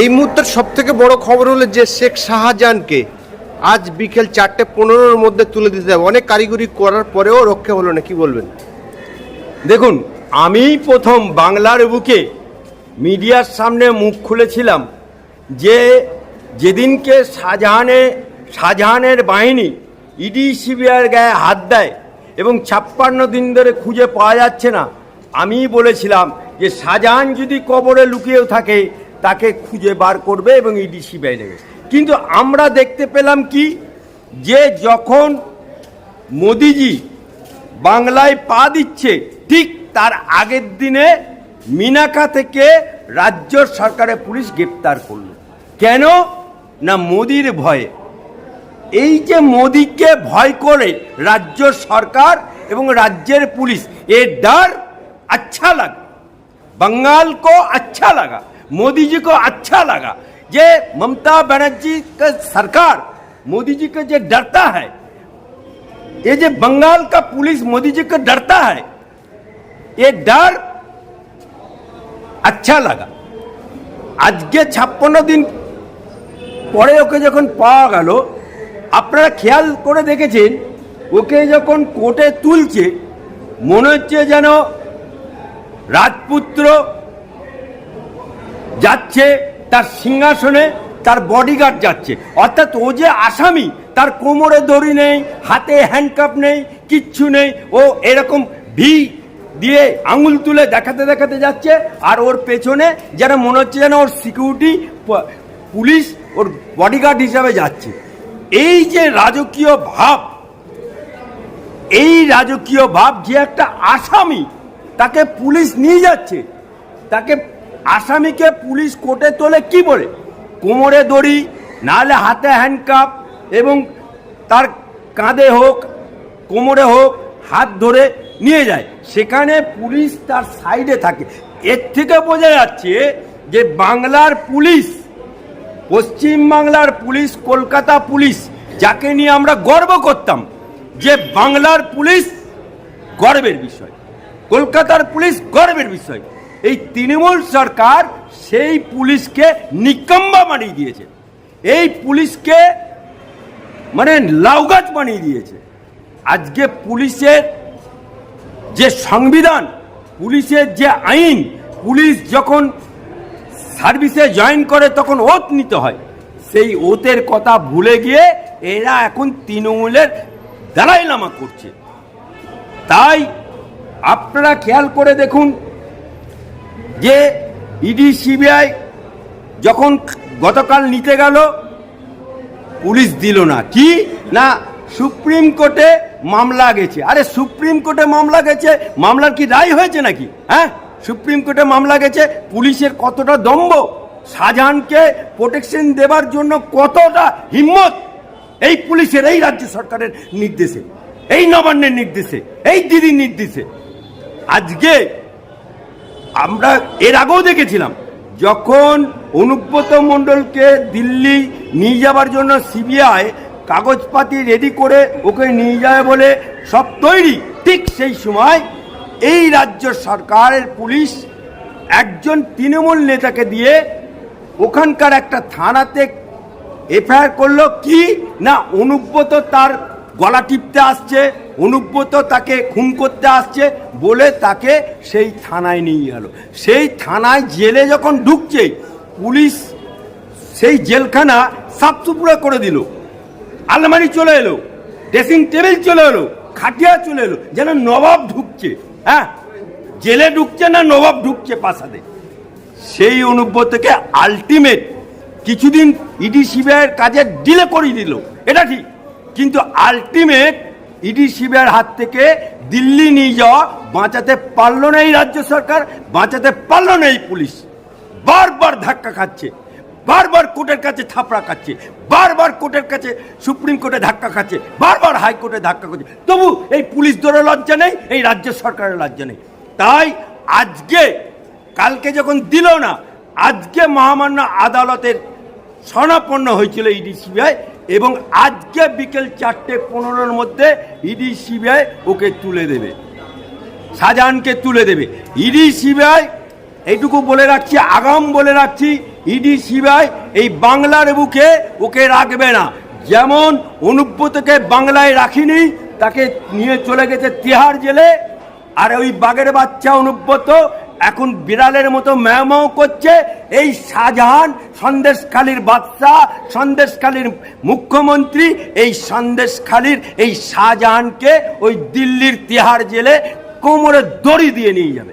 এই মুহূর্তের সব থেকে বড় খবর হলো যে শেখ শাহজাহানকে আজ বিকেল চারটে পনেরোর মধ্যে তুলে দিতে হবে। অনেক কারিগরি করার পরেও রক্ষা হলো না, কি বলবেন? দেখুন, আমি প্রথম বাংলার বুকে মিডিয়ার সামনে মুখ খুলেছিলাম যে যেদিনকে শাহজাহানে শাহজাহানের বাহিনী ইডি, সিবিআইয়ের গায়ে হাত দেয় এবং ছাপ্পান্ন দিন ধরে খুঁজে পাওয়া যাচ্ছে না আমি বলেছিলাম যে শাহজাহান যদি কবরে লুকিয়েও থাকে তাকে খুঁজে বার করবে এবং ইডি সিবিআই নেবে কিন্তু আমরা দেখতে পেলাম কি যে যখন মোদিজি বাংলায় পা দিচ্ছে ঠিক তার আগের দিনে মিনাকা থেকে রাজ্য সরকারের পুলিশ গ্রেপ্তার করলো কেন না মোদির ভয়ে এই যে মোদিকে ভয় করে রাজ্য সরকার এবং রাজ্যের পুলিশ এ डर अच्छा लगा बंगाल को अच्छा लगा मोदी जी को अच्छा लगा ये ममता बनर्जी का सरकार मोदी जी को जो डरता है ये जो बंगाल का पुलिस मोदी जी को डरता है ये डर अच्छा लगा আজকে ছাপ্পান্ন দিন পরে ওকে যখন পাওয়া গেল আপনারা খেয়াল করে দেখেছেন ওকে যখন কোর্টে তুলছে মনে হচ্ছে যেন রাজপুত্র যাচ্ছে, তার সিংহাসনে তার বডিগার্ড যাচ্ছে। অর্থাৎ ও যে আসামি, তার কোমরে দড়ি নেই, হাতে হ্যান্ডকাপ নেই, কিচ্ছু নেই, ও এরকম ভি দিয়ে আঙুল তুলে দেখাতে দেখাতে যাচ্ছে, আর ওর পেছনে যেন মনে হচ্ছে যেন ওর সিকিউরিটি পুলিশ ওর বডিগার্ড হিসাবে যাচ্ছে। এই যে রাজকীয় ভাব, এই রাজকীয় ভাব যে একটা আসামি, তাকে পুলিশ নিয়ে যাচ্ছে, তাকে আসামিকে পুলিশ কোর্টে তোলে কি বলে? কোমরে দড়ি নাহলে হাতে হ্যান্ডকাপ এবং তার কাঁধে হোক, কোমরে হোক হাত ধরে নিয়ে যায়। সেখানে পুলিশ তার সাইডে থাকে। এর থেকে বোঝা যাচ্ছে যে বাংলার পুলিশ, পশ্চিম বাংলার পুলিশ, কলকাতা পুলিশ, যাকে নিয়ে আমরা গর্ব করতাম যে বাংলার পুলিশ গর্বের বিষয়। কলকাতার পুলিশ গর্বের বিষয়। এই তৃণমূল সরকার সেই পুলিশকে নিকম্বা বানিয়ে দিয়েছে। এই পুলিশকে মানে লাউগাছ বানিয়ে দিয়েছে। আজকে পুলিশের যে সংবিধান, পুলিশের যে আইন, পুলিশ যখন সার্ভিসে জয়েন করে তখন ওত নিতে হয়। সেই ওতের কথা ভুলে গিয়ে এরা এখন তৃণমূলের দালাই নামা করছে। তাই আপনারা খেয়াল করে দেখুন যে ইডি, সিবিআই যখন গতকাল নিতে গেল, পুলিশ দিল না। কি? না, সুপ্রিম কোর্টে মামলা গেছে। আরে, সুপ্রিম কোর্টে মামলা গেছে? মামলার কি রায় হয়েছে নাকি? হ্যাঁ? সুপ্রিম কোর্টে মামলা গেছে। পুলিশের কতটা দম্ভ? শাহজাহানকে প্রোটেকশন দেবার জন্য কতটা হিম্মত? এই পুলিশের, এই রাজ্য সরকারের নির্দেশে, এই নবান্নের নির্দেশে, এই দিদির নির্দেশে। আজকে আমরা এর আগেও দেখেছিলাম, যখন অনুব্রত মণ্ডলকে দিল্লি নিয়ে যাওয়ার জন্য সিবিআই কাগজপাতি রেডি করে ওকে নিয়ে যায় বলে সব তৈরি, ঠিক সেই সময় এই রাজ্য সরকারের পুলিশ একজন তৃণমূল নেতাকে দিয়ে ওখানকার একটা থানাতে এফআইআর করল, কি? না, অনুব্রত তার গলা টিপতে আসছে অনুব্রত তাকে খুন করতে আসছে বলে তাকে সেই থানায় নিয়ে গেল সেই থানায় জেলে যখন ঢুকছে, পুলিশ সেই জেলখানা সাফ সাফসুপুরা করে দিল। আলমারি চলে এলো, ড্রেসিং টেবিল চলে এলো, খাটিয়া চলে এলো, যেন নবাব ঢুকছে হ্যাঁ? জেলে ঢুকছে না নবাব ঢুকছে প্রাসাদে? সেই অনুব্রতকে আলটিমেট কিছুদিন ইডি সিবিআইয়ের কাজে ডিলে করিয়ে দিল। এটা ঠিক, কিন্তু আলটিমেট ইডি সিবিআইয়ের হাত থেকে দিল্লি নিয়ে যাওয়া, বাঁচাতে পারল না এই রাজ্য সরকার, বাঁচাতে পারল না এই পুলিশ। বারবার ধাক্কা খাচ্ছে, বারবার কোর্টের কাছে থাপড়া খাচ্ছে, বারবার কোর্টের কাছে সুপ্রিম কোর্টে ধাক্কা খাচ্ছে, বারবার হাইকোর্টে ধাক্কা খাচ্ছে। তবু এই পুলিশ দলের লজ্জা নেই, এই রাজ্য সরকারের লজ্জা নেই। তাই আজকে, কালকে যখন দিল না, আজকে মহামান্য আদালতের স্বর্ণাপন্ন হয়েছিল ইডি সিবিআই এবং আজকে বিকেল চারটে পনেরোর মধ্যে ইডি সিবিআই ওকে তুলে দেবে। শাহজাহানকে তুলে দেবে। ইডি সিবিআই, এইটুকু বলে রাখছি, আগাম বলে রাখছি, ইডি সিবিআই এই বাংলার বুকে ওকে রাখবে না। যেমন অনুব্রতকে বাংলায় রাখিনি, তাকে নিয়ে চলে গেছে তিহার জেলে, আর ওই বাঘের বাচ্চা অনুব্রত এখন বিড়ালের মতো ম্যাও করছে। এই শাহজাহান, সন্দেশখালীর বাদশাহ, সন্দেশখালীর মুখ্যমন্ত্রী, এই সন্দেশখালীর এই শাহজাহানকে ওই দিল্লির তিহার জেলে কোমরে দড়ি দিয়ে নিয়ে যাবে।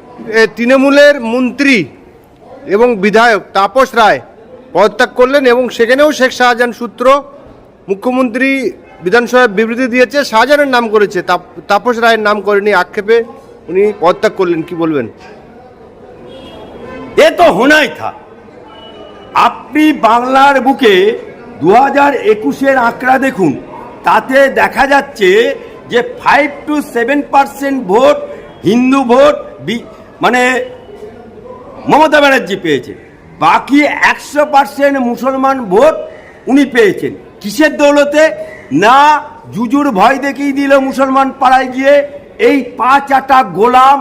তৃণমূলের মন্ত্রী এবং বিধায়ক তাপস রায় পদত্যাগ করলেন এবং সেখানেও শেখ শাহজাহান সূত্র মুখ্যমন্ত্রী বিধানসভায় বিবৃতি দিয়েছে, শাহজাহানের নাম করেছে, তাপ- তাপস রায়ের নাম করেনি, আক্ষেপে উনি পদত্যাগ করলেন, কি বলবেন? এ তো হোনাই থা। আপনি বাংলার বুকে দু হাজার একুশের আঁকড়া দেখুন, তাতে দেখা যাচ্ছে যে five two seven percent vote Hindu vote মানে মমতা ব্যানার্জি পেয়েছে বাকি একশো পার্সেন্ট মুসলমান ভোট উনি পেয়েছেন। কিসের দৌলতে? না, জুজুর ভয় দেখিয়ে দিল মুসলমান পাড়ায় গিয়ে, এই পাঁচ আটা গোলাম,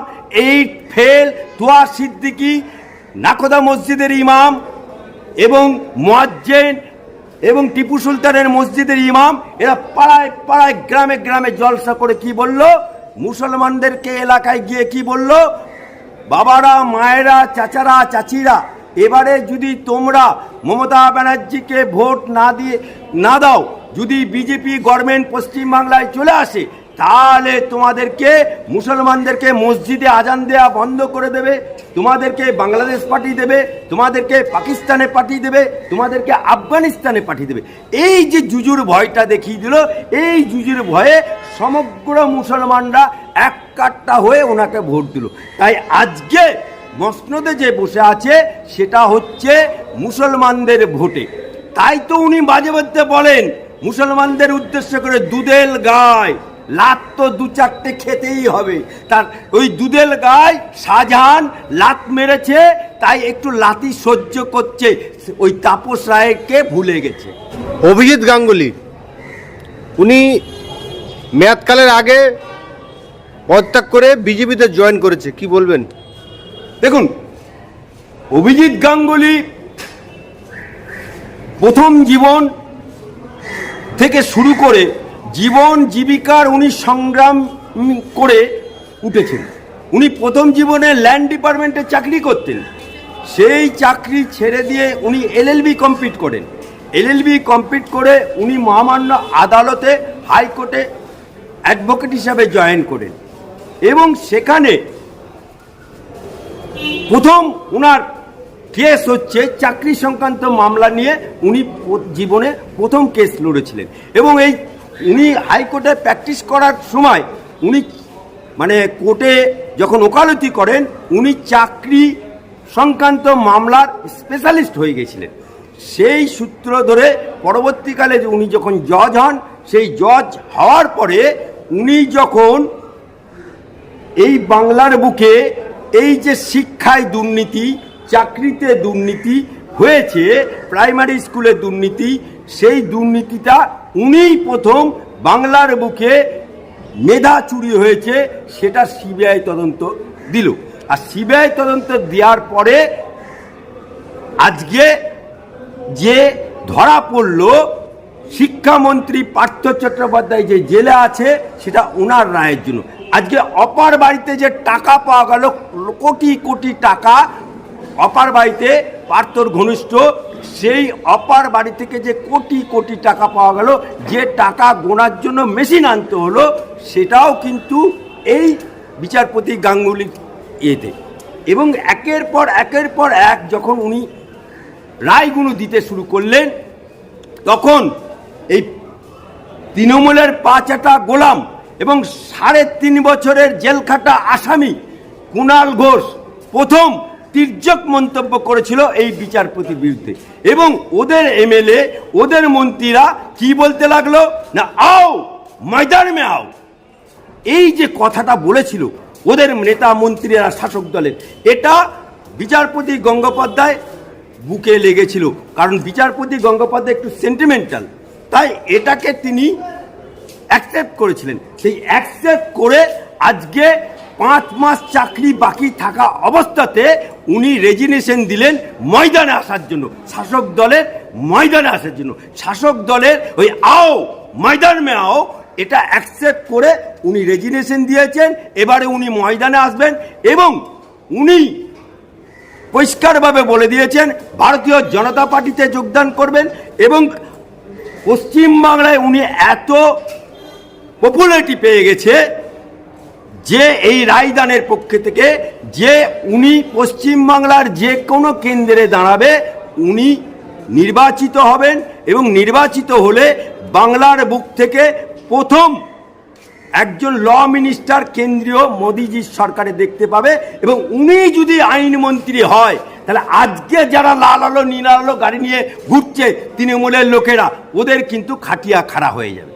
এই ফেল তোয়া সিদ্দিকি নাকোদা মসজিদের ইমাম এবং মোয়াজ্জেন এবং টিপু সুলতানের মসজিদের ইমাম, এরা পাড়ায় পাড়ায়, গ্রামে গ্রামে জলসা করে কি বলল? মুসলমানদেরকে এলাকায় গিয়ে কি বলল? বাবারা, মায়েরা, চাচারা, চাচিরা, এবারে যদি তোমরা মমতা ব্যানার্জিকে ভোট না দিয়ে, না দাও, যদি বিজেপি গভর্নমেন্ট পশ্চিমবাংলায় চলে আসে তাহলে তোমাদেরকে মুসলমানদেরকে মসজিদে আজান দেওয়া বন্ধ করে দেবে, তোমাদেরকে বাংলাদেশ পাঠিয়ে দেবে, তোমাদেরকে পাকিস্তানে পাঠিয়ে দেবে, তোমাদেরকে আফগানিস্তানে পাঠিয়ে দেবে। এই যে জুজুর ভয়টা দেখিয়ে দিল, এই জুজুর ভয়ে সমগ্র মুসলমানরা এক কাট্টা হয়ে ওনাকে ভোট দিল। তাই আজকে মসনদে যে বসে আছে, সেটা হচ্ছে মুসলমানদের ভোটে। তাই তো উনি মাঝে মধ্যে বলেন, মুসলমানদের উদ্দেশ্য করে দুদেল গায়। লাত তো দু চারটে খেতেই হবে। তার ওই দুধেল গায়ে শাহজাহান লাত মেরেছে তাই একটু লাতি সহ্য করছে। ওই তাপস রায়কে ভুলে গেছে। অভিজিৎ গাঙ্গুলি উনি মেয়াদকালের আগে পদত্যাগ করে বিজেপিতে জয়েন করেছে কি বলবেন? দেখুন অভিজিৎ গাঙ্গুলি প্রথম জীবন থেকে শুরু করে জীবন জীবিকার উনি সংগ্রাম করে উঠেছেন। উনি প্রথম জীবনে ল্যান্ড ডিপার্টমেন্টে চাকরি করতেন। সেই চাকরি ছেড়ে দিয়ে উনি এলএলবি কমপ্লিট করেন। এলএলবি কমপ্লিট করে উনি মহামান্য আদালতে হাইকোর্টে অ্যাডভোকেট হিসাবে জয়েন করেন। এবং সেখানে প্রথম উনার কেস হচ্ছে চাকরি সংক্রান্ত মামলা নিয়ে উনি জীবনে প্রথম কেস লড়েছিলেন। এবং এই উনি হাইকোর্টে প্র্যাকটিস করার সময় উনি মানে কোর্টে যখন ওকালতি করেন, উনি চাকরি সংক্রান্ত মামলার স্পেশালিস্ট হয়ে গেছিলেন। সেই সূত্র ধরে পরবর্তীকালে উনি যখন জজ হন, সেই জজ হওয়ার পরে উনি যখন এই বাংলার বুকে এই যে শিক্ষায় দুর্নীতি, চাকরিতে দুর্নীতি হয়েছে প্রাইমারি স্কুলে দুর্নীতি, সেই দুর্নীতিটা উনিই প্রথম বাংলার বুকে মেধা চুরি হয়েছে, সেটা সিবিআই তদন্ত দিল। আর সিবিআই তদন্ত দেওয়ার পরে আজকে যে ধরা পড়ল, শিক্ষামন্ত্রী পার্থ চট্টোপাধ্যায় যে জেলে আছে, সেটা ওনার রায়ের জন্য। আজকে অপার বাড়িতে যে টাকা পাওয়া গেল, কোটি কোটি টাকা অপার বাড়িতে পার্থর ঘনিষ্ঠ, সেই অপার বাড়ি থেকে যে কোটি কোটি টাকা পাওয়া গেল, যে টাকা গোনার জন্য মেশিন আনতে হলো, সেটাও কিন্তু এই বিচারপতি গাঙ্গুলি ইয়েতে এবং একের পর একের পর এক যখন উনি রায়গুলো দিতে শুরু করলেন, তখন এই তৃণমূলের পাঁচাটা গোলাম এবং সাড়ে তিন বছরের জেলখাটা আসামি কুণাল ঘোষ প্রথম তির্যক মন্তব্য করেছিল এই বিচারপতির বিরুদ্ধে। এবং ওদের এমএলএ, ওদের মন্ত্রীরা কি বলতে লাগল? না, আও, ময়দান মে আও। এই যে কথাটা বলেছিল ওদের নেতা মন্ত্রীরা শাসক দলের, এটা বিচারপতি গঙ্গোপাধ্যায় বুকে লেগেছিল। কারণ বিচারপতি গঙ্গোপাধ্যায় একটু সেন্টিমেন্টাল তাই এটাকে তিনি অ্যাকসেপ্ট করেছিলেন। সেই অ্যাকসেপ্ট করে আজকে পাঁচ মাস চাকরি বাকি থাকা অবস্থাতে উনি রেজিগনেশন দিলেন ময়দানে আসার জন্য, শাসক দলের ময়দানে আসার জন্য। শাসক দলের ওই আও, ময়দান মে আও, এটা অ্যাকসেপ্ট করে উনি রেজিগনেশন দিয়েছেন, এবারে উনি ময়দানে আসবেন এবং উনি পরিষ্কারভাবে বলে দিয়েছেন, ভারতীয় জনতা পার্টিতে যোগদান করবেন এবং পশ্চিমবাংলায় উনি এত পপুলারিটি পেয়ে গেছে যে এই রায়দানের পক্ষে থেকে যে উনি পশ্চিমবাংলার যে কোনো কেন্দ্রে দাঁড়াবে, উনি নির্বাচিত হবেন এবং নির্বাচিত হলে বাংলার বুক থেকে প্রথম একজন ল মিনিস্টার কেন্দ্রীয় মোদিজির সরকারে দেখতে পাবে এবং উনি যদি আইনমন্ত্রী হয়, তাহলে আজকে যারা লাল আলো, নীল আলো গাড়ি নিয়ে ঘুরছে তৃণমূলের লোকেরা, ওদের কিন্তু খাটিয়া খাড়া হয়ে যাবে।